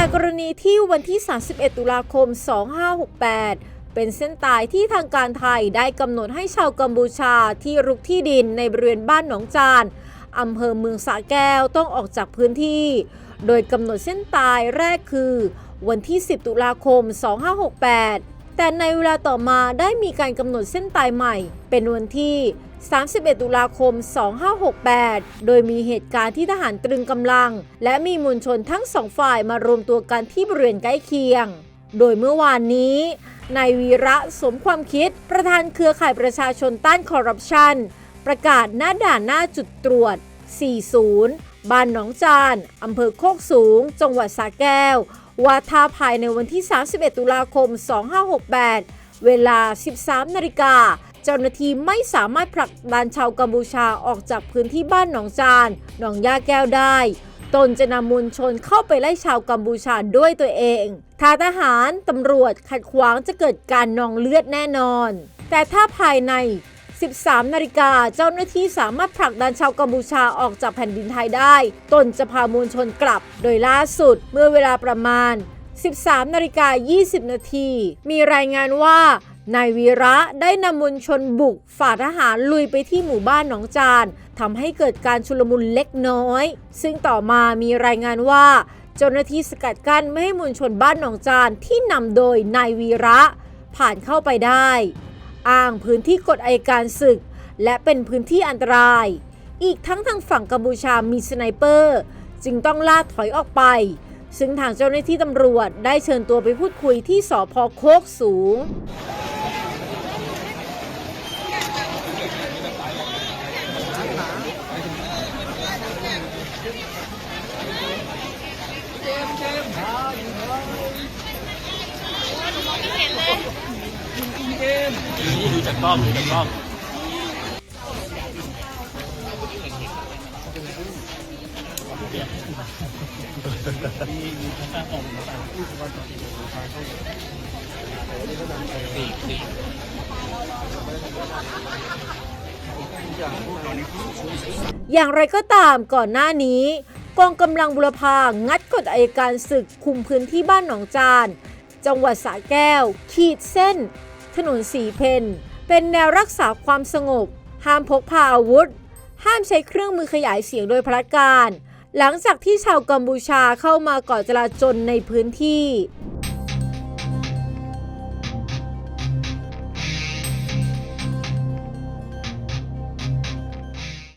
แต่กรณีที่วันที่ 31 ตุลาคม 2568 เป็นเส้นตายที่ทางการไทยได้กำหนดให้ชาวกัมพูชาที่รุกที่ดินในบริเวณบ้านหนองจานอำเภอเมืองสะแก้วต้องออกจากพื้นที่ โดยกำหนดเส้นตายแรกคือ วันที่ 10 ตุลาคม 2568 แต่ในเวลาต่อมาได้มีการกำหนดเส้นตายใหม่ เป็นวันที่ 31 ตุลาคม 2568 โดยมีเหตุการณ์ที่ทหารตรึงกำลัง และมีมวลชนทั้งสองฝ่ายมารวมตัวกันที่บริเวณใกล้เคียง โดยเมื่อวานนี้นายวีระสมความคิด ประธานเครือข่ายประชาชนต้านคอร์รัปชัน ประกาศหน้าด่านหน้าจุดตรวจ 40 บ้านหนองจาน อำเภอโคกสูง จังหวัดสระแก้ว ว่าถ้าภายในวันที่ 31 ตุลาคม 2568 เวลา 13 นาฬิกา เจ้าหน้าที่ไม่สามารถผลักดันชาวกัมพูชาออกจากพื้นที่บ้านหนองจาน หนองยาแก้วได้ ตนจะนำมวลชนเข้าไปไล่ชาวกัมพูชาด้วยตัวเองถ้าทหาร ตำรวจขัดขวางจะเกิดการนองเลือดแน่นอน แต่ถ้าภายใน 13 นาฬิกาเจ้าหน้าที่สามารถผลักดันชาวกัมพูชาออกจากแผ่นดินไทยได้ ตนจะพามวลชนกลับ โดยล่าสุดเมื่อเวลาประมาณ 13 นาฬิกา 20 นาที มีรายงานว่านายวีระได้นำมวลชนบุกฝ่าทหารลุยไปที่หมู่บ้านหนองจานทำให้เกิดการชุลมุนเล็กน้อย ซึ่งต่อมามีรายงานว่า เจ้าหน้าที่สกัดกั้นไม่ให้มวลชนบ้านหนองจานที่นำโดยนายวีระ ผ่านเข้าไปได้ อ้างพื้นที่กฎอัยการศึก และเป็นพื้นที่อันตราย อีกทั้งทางฝั่งกัมพูชามีสไนเปอร์ จึงต้องล่าถอยออกไป ซึ่งทางเจ้าหน้าที่ตำรวจได้เชิญตัวไปพูดคุยที่สพโคกสูง นี่ดูจากกล้องดูจากกล้องอย่างไรก็ตามก่อนหน้านี้ กองกำลังบุรพางัดกฎอัยการศึกคุมพื้นที่บ้านหนองจาน จังหวัดสระแก้ว ขีดเส้น ถนนสีเพนเป็นแนวรักษาความสงบ ห้ามพกพาอาวุธ ห้ามใช้เครื่องมือขยายเสียงโดยพละการ หลังจากที่ชาวกัมพูชาเข้ามาก่อจลาจลในพื้นที่